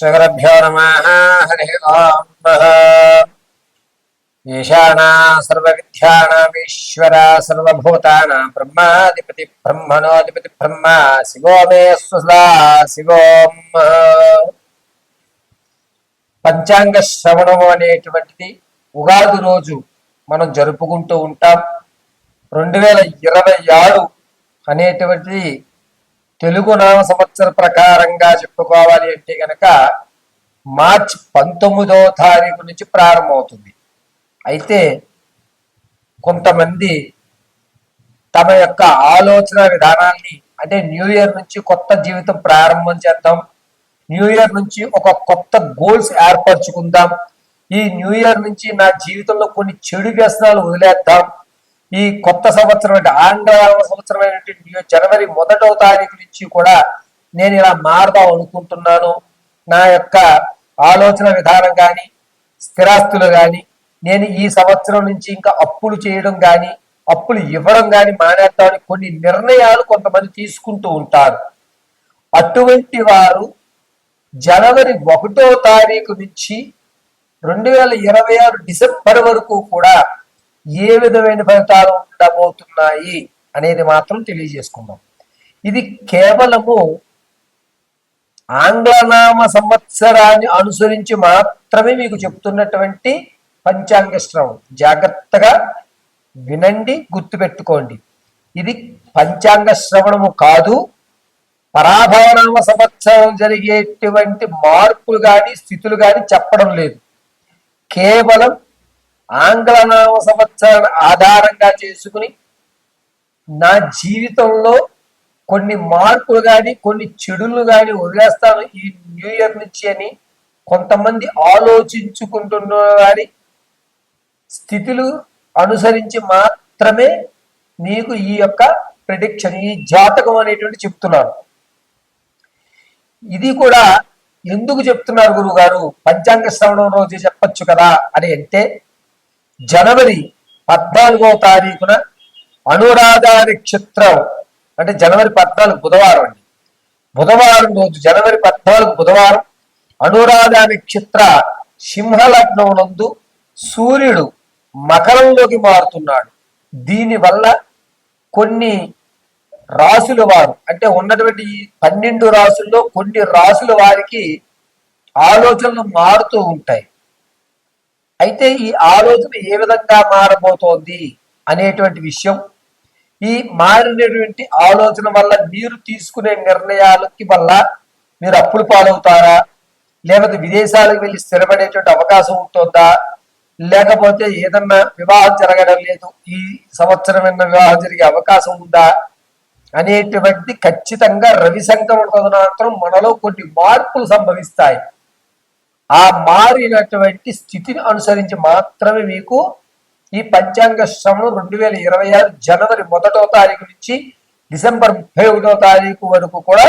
శ్రీగురభ్యో నమ హరి ఓం ఈశానా సర్వవిద్యానామీశ్వర బ్రహ్మాధిపతి బ్రహ్మణోధిపతి బ్రహ్మ శివో మే స్వసదా శివోం పంచాంగ శ్రవణము అనేటువంటిది ఉగాది రోజు మనం జరుపుకుంటూ ఉంటాం. రెండు వేల ఇరవై ఆరు అనేటువంటిది తెలుగు నామ సంవత్సర ప్రకారంగా చెప్పుకోవాలి అంటే గనక మార్చ్ పంతొమ్మిదో తారీఖు నుంచి ప్రారంభమవుతుంది. అయితే కొంతమంది తమ యొక్క ఆలోచన విధానాన్ని అంటే న్యూ ఇయర్ నుంచి కొత్త జీవితం ప్రారంభం చేద్దాం న్యూ ఇయర్ నుంచి ఒక కొత్త గోల్స్ ఏర్పరచుకుందాం ఈ న్యూ ఇయర్ నుంచి నా జీవితంలో కొన్ని చెడు వ్యసనాలు వదిలేద్దాం ఈ కొత్త సంవత్సరం అంటే ఆంగ్ల సంవత్సరం అయినటువంటి జనవరి మొదటో తారీఖు నుంచి కూడా నేను ఇలా మారదాం అనుకుంటున్నాను. నా యొక్క ఆలోచన విధానం కానీ స్థిరాస్తులు కానీ నేను ఈ సంవత్సరం నుంచి ఇంకా అప్పులు చేయడం కానీ అప్పులు ఇవ్వడం కానీ మానేద్దామని కొన్ని నిర్ణయాలు కొంతమంది తీసుకుంటూ ఉంటారు. అటువంటి వారు జనవరి ఒకటో తారీఖు నుంచి రెండు వేల ఇరవై ఆరు డిసెంబర్ వరకు కూడా ఏ విధమైన ఫలితాలు ఉండబోతున్నాయి అనేది మాత్రం తెలియజేసుకుందాం. ఇది కేవలము ఆంగ్లనామ సంవత్సరాన్ని అనుసరించి మాత్రమే మీకు చెప్తున్నటువంటి పంచాంగ శ్రవం జాగ్రత్తగా వినండి గుర్తుపెట్టుకోండి. ఇది పంచాంగ శ్రవణము కాదు పరాభవనామ సంవత్సరం జరిగేటువంటి మార్పులు కానీ స్థితులు కానీ చెప్పడం లేదు. కేవలం ఆంగ్ల నామ సంవత్సరాన్ని ఆధారంగా చేసుకుని నా జీవితంలో కొన్ని మార్పులు కానీ కొన్ని చెడులు కానీ వదిలేస్తాను ఈ న్యూ ఇయర్ నుంచి అని కొంతమంది ఆలోచించుకుంటున్న వారి స్థితులు అనుసరించి మాత్రమే నీకు ఈ యొక్క ప్రిడిక్షన్ ఈ జాతకం అనేటువంటి చెప్తున్నాను. ఇది కూడా ఎందుకు చెప్తున్నారు గురువు గారు పంచాంగ శ్రవణం రోజు చెప్పచ్చు కదా అని అంటే జనవరి పద్నాలుగో తారీఖున అనురాధ నక్షత్రం అంటే జనవరి పద్నాలుగు బుధవారం అండి. బుధవారం రోజు జనవరి పద్నాలుగు బుధవారం అనురాధ నక్షత్ర సింహలగ్నం నందు సూర్యుడు మకరంలోకి మారుతున్నాడు. దీనివల్ల కొన్ని రాసుల వారు అంటే ఉన్నటువంటి పన్నెండు రాసుల్లో కొన్ని రాసుల వారికి ఆలోచనలు మారుతూ ఉంటాయి. అయితే ఈ ఆలోచన ఏ విధంగా మారబోతోంది అనేటువంటి విషయం ఈ మారినటువంటి ఆలోచన వల్ల మీరు తీసుకునే నిర్ణయాలకి వల్ల మీరు అప్పులు పాలవుతారా? లేకపోతే విదేశాలకు వెళ్ళి స్థిరపడేటువంటి అవకాశం ఉంటుందా? లేకపోతే ఏదన్నా వివాహం జరగడం లేదు ఈ సంవత్సరం వివాహం జరిగే అవకాశం ఉందా? అనేటువంటి ఖచ్చితంగా రవి సంక్రమణ మాత్రం మనలో కొన్ని మార్పులు సంభవిస్తాయి. ఆ మారినటువంటి స్థితిని అనుసరించి మాత్రమే మీకు ఈ పంచాంగ శ్రవణం రెండు వేల ఇరవై ఆరు జనవరి మొదటో తారీఖు నుంచి డిసెంబర్ ముప్పై ఒకటో తారీఖు వరకు కూడా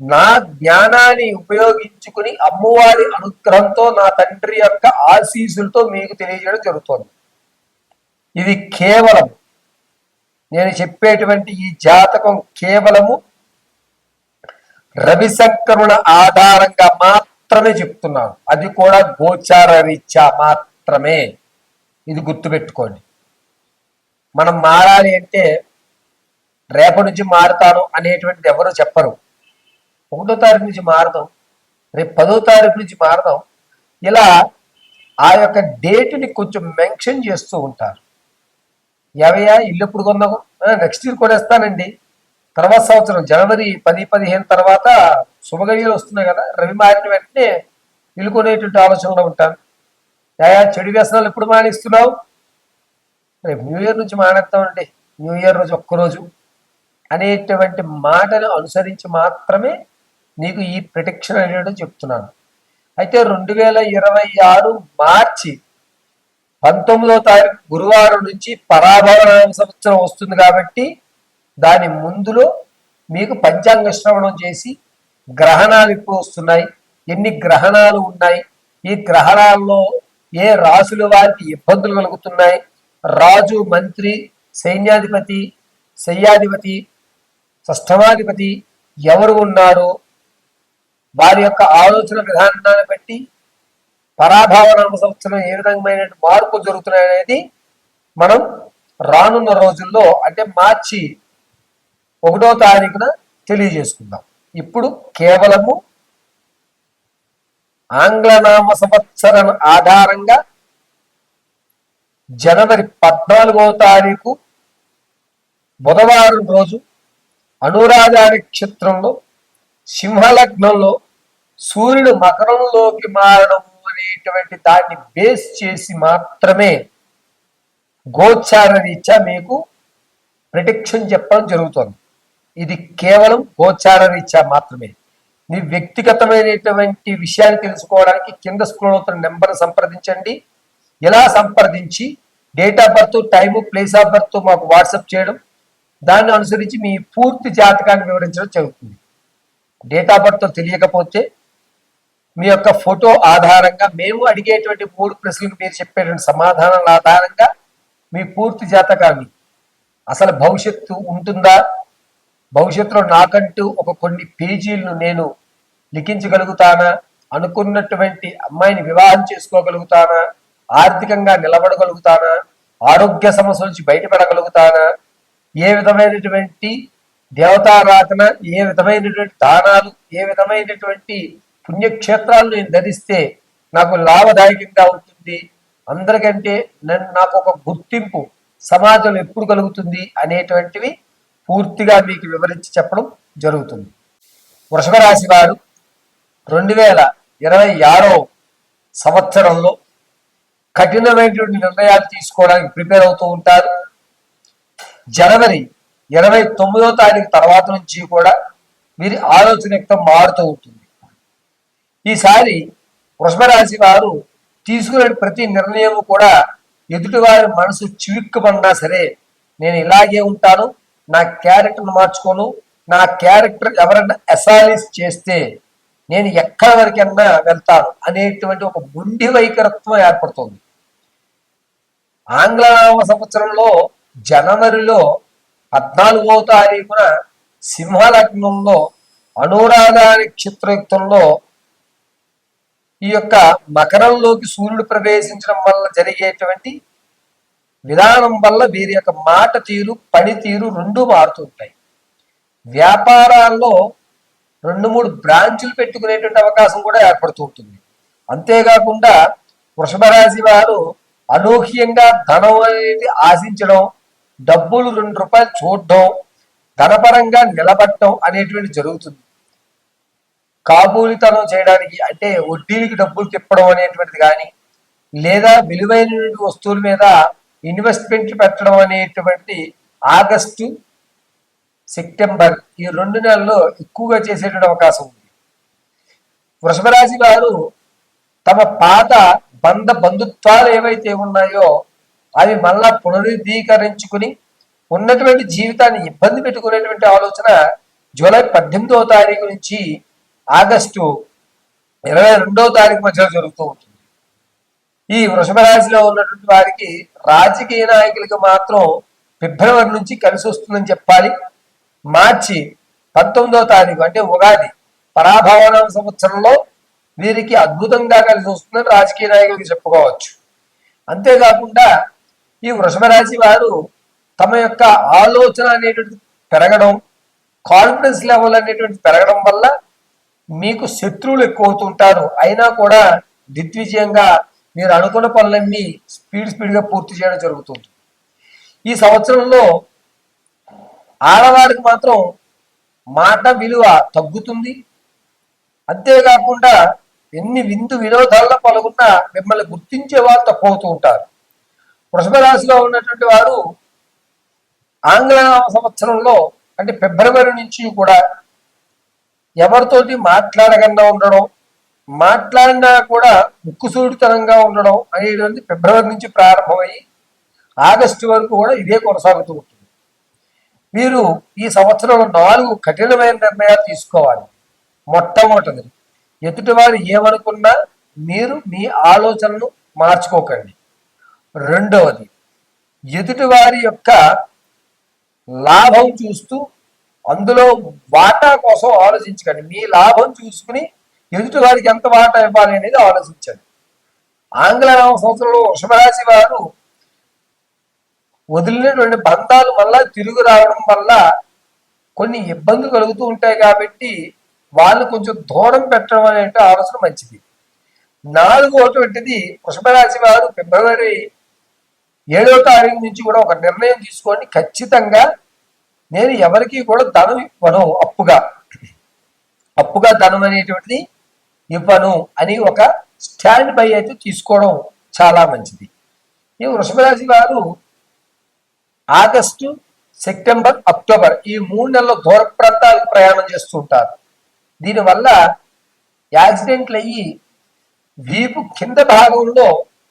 నా జ్ఞానాన్ని ఉపయోగించుకుని అమ్మవారి అనుగ్రహంతో నా తండ్రి యొక్క ఆశీసులతో మీకు తెలియజేయడం జరుగుతుంది. ఇది కేవలం నేను చెప్పేటువంటి ఈ జాతకం కేవలము రవి ఆధారంగా మాత్రం మాత్రమే చెప్తున్నాను అది కూడా గోచార రీత్యా మాత్రమే. ఇది గుర్తుపెట్టుకోండి. మనం మారాలి అంటే రేపటి నుంచి మారుతాను అనేటువంటిది ఎవరు చెప్పరు. ఒకటో తారీఖు నుంచి మారదాం. రేపు పదో తారీఖు నుంచి మారదాం. ఇలా ఆ యొక్క డేట్ని కొంచెం మెన్షన్ చేస్తూ ఉంటారు. ఎవయా ఇల్లు ఎప్పుడు కొన్నాము నెక్స్ట్ ఇయర్ కొనేస్తానండి. తర్వాత సంవత్సరం జనవరి పది పదిహేను తర్వాత శుభగడియలు వస్తున్నాయి కదా రవి మారిన వెంటనే నిలుకొనేటువంటి ఆలోచనలో ఉంటాను యా చెడు వ్యసనాలు ఎప్పుడు మానేస్తున్నావు? రేపు న్యూ ఇయర్ నుంచి మానేస్తామండి. న్యూ ఇయర్ రోజు ఒక్కరోజు అనేటువంటి మాటను అనుసరించి మాత్రమే నీకు ఈ ప్రొటెక్షన్ అనేది చెప్తున్నాను. అయితే రెండు వేల ఇరవై ఆరు మార్చి పంతొమ్మిదో తారీఖు గురువారం నుంచి పరాభవన సంవత్సరం వస్తుంది కాబట్టి దాని ముందులో మీకు పంచాంగ శ్రవణం చేసి గ్రహణాలు ఇప్పుడు వస్తున్నాయి? ఎన్ని గ్రహణాలు ఉన్నాయి? ఈ గ్రహణాల్లో ఏ రాసుల వారికి ఇబ్బందులు కలుగుతున్నాయి? రాజు మంత్రి సైన్యాధిపతి శయ్యాధిపతి షష్టమాధిపతి ఎవరు ఉన్నారు? వారి యొక్క ఆలోచన విధానాన్ని బట్టి పరాభావ నామ సంవత్సరం ఏ విధమైన మార్పులు జరుగుతున్నాయి అనేది మనం రానున్న రోజుల్లో అంటే మార్చి ఒకటో తారీఖున తెలియజేసుకుందాం. ఇప్పుడు కేవలము ఆంగ్లనామ సంవత్సరం ఆధారంగా జనవరి పద్నాలుగో తారీఖు బుధవారం రోజు అనురాధ నక్షత్రంలో సింహలగ్నంలో సూర్యుడు మకరంలోకి మారడం అనేటువంటి దాన్ని బేస్ చేసి మాత్రమే గోచార రీత్యా మీకు ప్రిడిక్షన్ చెప్పడం జరుగుతుంది. ఇది కేవలం గోచార రీత్యా మాత్రమే. మీ వ్యక్తిగతమైనటువంటి విషయాన్ని తెలుసుకోవడానికి కింద స్క్రోల్ అవుతున్న నెంబర్ సంప్రదించండి. ఎలా సంప్రదించి date of birth time place of birth మాకు వాట్సాప్ చేయడం. దాన్ని అనుసరించి మీ పూర్తి జాతకాన్ని వివరించడం జరుగుతుంది. డేట్ ఆఫ్ బర్త్ తెలియకపోతే మీ యొక్క ఫోటో ఆధారంగా మేము అడిగేటువంటి మూడు ప్రశ్నలకు మీరు చెప్పేటువంటి సమాధానాల ఆధారంగా మీ పూర్తి జాతకాన్ని అసలు భవిష్యత్తు ఉంటుందా భవిష్యత్తులో నాకంటూ ఒక కొన్ని పేజీలను నేను లిఖించగలుగుతానా? అనుకున్నటువంటి అమ్మాయిని వివాహం చేసుకోగలుగుతానా? ఆర్థికంగా నిలబడగలుగుతానా? ఆరోగ్య సమస్యల నుంచి బయటపడగలుగుతానా? ఏ విధమైనటువంటి దేవతారాధన ఏ విధమైనటువంటి దానాలు ఏ విధమైనటువంటి పుణ్యక్షేత్రాలు నేను ధరిస్తే నాకు లాభదాయకంగా ఉంటుంది? అందరికంటే నన్ను నాకు ఒక గుర్తింపు సమాజంలో ఎప్పుడు కలుగుతుంది అనేటువంటివి పూర్తిగా మీకు వివరించి చెప్పడం జరుగుతుంది. వృషభ రాశి వారు రెండు వేల ఇరవై ఆరో సంవత్సరంలో కఠినమైనటువంటి నిర్ణయాలు తీసుకోవడానికి ప్రిపేర్ అవుతూ ఉంటారు. జనవరి ఇరవై తొమ్మిదో తారీఖు తర్వాత నుంచి కూడా వీరి ఆలోచన యొక్క మారుతూ ఉంటుంది. ఈసారి వృషభ రాశి వారు తీసుకునే ప్రతి నిర్ణయం కూడా ఎదుటివారి మనసు చివిక్కుమన్నా సరే నేను ఇలాగే ఉంటాను. నా క్యారెక్టర్ను మార్చుకోను. నా క్యారెక్టర్ ఎవరైనా అసాలిస్ చేస్తే నేను ఎక్కడి వరకైనా వెళ్తాను అనేటువంటి ఒక గుండి వైఖరత్వం ఏర్పడుతుంది. ఆంగ్ల సంవత్సరంలో జనవరిలో పద్నాలుగో తారీఖున సింహలగ్నంలో అనురాధ నక్షత్రయుక్తంలో ఈ యొక్క మకరంలోకి సూర్యుడు ప్రవేశించడం వల్ల జరిగేటువంటి విధానం వల్ల వీరి యొక్క మాట తీరు పనితీరు రెండు మారుతుంటాయి వ్యాపారాల్లో రెండు మూడు బ్రాంచులు పెట్టుకునేటువంటి అవకాశం కూడా ఏర్పడుతూ ఉంటుంది. అంతేకాకుండా వృషభరాశి వారు అనూహ్యంగా ధనం అనేది ఆశించడం డబ్బులు రెండు రూపాయలు చూడడం ధనపరంగా నిలబడటం అనేటువంటి జరుగుతుంది. కాబూలితనం చేయడానికి అంటే వడ్డీలకి డబ్బులు తిప్పడం అనేటువంటిది కానీ లేదా విలువైనటువంటి వస్తువుల మీద ఇన్వెస్ట్మెంట్ పెట్టడం అనేటువంటి ఆగస్టు సెప్టెంబర్ ఈ రెండు నెలల్లో ఎక్కువగా చేసేటువంటి అవకాశం ఉంది. వృషభరాశి వారు తమ పాత బంధ బంధుత్వాలు ఏవైతే ఉన్నాయో అవి మళ్ళా పునరుద్ధీకరించుకుని ఉన్నటువంటి జీవితాన్ని ఇబ్బంది పెట్టుకునేటువంటి ఆలోచన జూలై పద్దెనిమిదవ తారీఖు నుంచి ఆగస్టు ఇరవై రెండవ తారీఖు మధ్యలో జరుగుతూ ఉంటుంది. ఈ వృషభ రాశిలో ఉన్నటువంటి వారికి రాజకీయ నాయకులకు మాత్రం ఫిబ్రవరి నుంచి కలిసి వస్తుందని చెప్పాలి. మార్చి పంతొమ్మిదవ తారీఖు అంటే ఉగాది పరాభవన సంవత్సరంలో వీరికి అద్భుతంగా కలిసి వస్తుందని రాజకీయ నాయకులకు చెప్పుకోవచ్చు. అంతేకాకుండా ఈ వృషభ రాశి వారు తమ యొక్క ఆలోచన అనేటువంటి పెరగడం కాన్ఫిడెన్స్ లెవెల్ అనేటువంటి పెరగడం వల్ల మీకు శత్రువులు ఎక్కువ అవుతుంటారు అయినా కూడా దిగ్విజయంగా మీరు అనుకున్న పనులన్నీ స్పీడ్ స్పీడ్గా పూర్తి చేయడం జరుగుతుంది. ఈ సంవత్సరంలో ఆడవారికి మాత్రం మాట విలువ తగ్గుతుంది. అంతేకాకుండా ఎన్ని విందు వినోదాల్లో పాల్గొన్నా మిమ్మల్ని గుర్తించే వాళ్ళు తక్కువవుతూ ఉంటారు. వృషభ రాశిలో ఉన్నటువంటి వారు ఆంగ్ల సంవత్సరంలో అంటే ఫిబ్రవరి నుంచి కూడా ఎవరితోటి మాట్లాడకుండా ఉండడం మాట్లాడినా కూడా ముక్కుసూడితనంగా ఉండడం అనేటువంటి ఫిబ్రవరి నుంచి ప్రారంభమయ్యి ఆగస్టు వరకు కూడా ఇదే కొనసాగుతూ ఉంటుంది. మీరు ఈ సంవత్సరంలో నాలుగు కఠినమైన నిర్ణయాలు తీసుకోవాలి. మొట్టమొదటిది ఎదుటివారు ఏమనుకున్నా మీరు మీ ఆలోచనను మార్చుకోకండి. రెండవది ఎదుటివారి యొక్క లాభం చూస్తూ అందులో వాటా కోసం ఆలోచించకండి. మీ లాభం చూసుకుని ఎదుటి వారికి ఎంత వాటా ఇవ్వాలి అనేది ఆలోచించాడు. ఆంగ్ల నవ సంవత్సరంలో వృషభరాశి వారు వదిలినటువంటి బంధాలు వల్ల తిరుగు రావడం వల్ల కొన్ని ఇబ్బందులు కలుగుతూ ఉంటాయి కాబట్టి వాళ్ళు కొంచెం దూరం పెట్టడం అనేది ఆలోచన మంచిది. నాలుగవటువంటిది వృషభరాశి వారు ఫిబ్రవరి ఏడో తారీఖు నుంచి కూడా ఒక నిర్ణయం తీసుకొని ఖచ్చితంగా నేను ఎవరికి కూడా ధనం ఇవ్వను. అప్పుగా అప్పుగా ధనం అనేటువంటిది ఇవ్వను అని ఒక స్టాండ్ బై అయితే తీసుకోవడం చాలా మంచిది. ఈ వృషభరాశి వారు ఆగస్టు సెప్టెంబర్ అక్టోబర్ ఈ మూడు నెలల దూర ప్రాంతాలకు ప్రయాణం చేస్తూ ఉంటారు. దీనివల్ల యాక్సిడెంట్లు అయ్యి వీపు కింద భాగంలో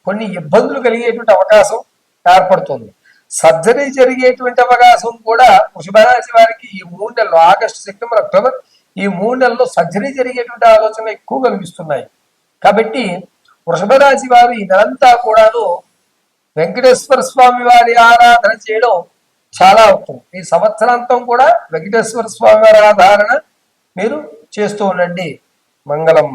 కొన్ని ఇబ్బందులు కలిగేటువంటి అవకాశం ఏర్పడుతుంది. సర్జరీ జరిగేటువంటి అవకాశం కూడా వృషభరాశి వారికి ఈ మూడు నెలలు ఆగస్టు సెప్టెంబర్ అక్టోబర్ ఈ మూడు నెలల్లో సర్జరీ జరిగేటువంటి ఆలోచనలు ఎక్కువ కనిపిస్తున్నాయి. కాబట్టి వృషభరాశి వారు ఈ నెలంతా కూడాను వెంకటేశ్వర స్వామి వారి ఆరాధన చేయడం చాలా ఉత్తమం. ఈ సంవత్సరాంతం కూడా వెంకటేశ్వర స్వామి వారి ఆరాధన మీరు చేస్తూ ఉండండి. మంగళం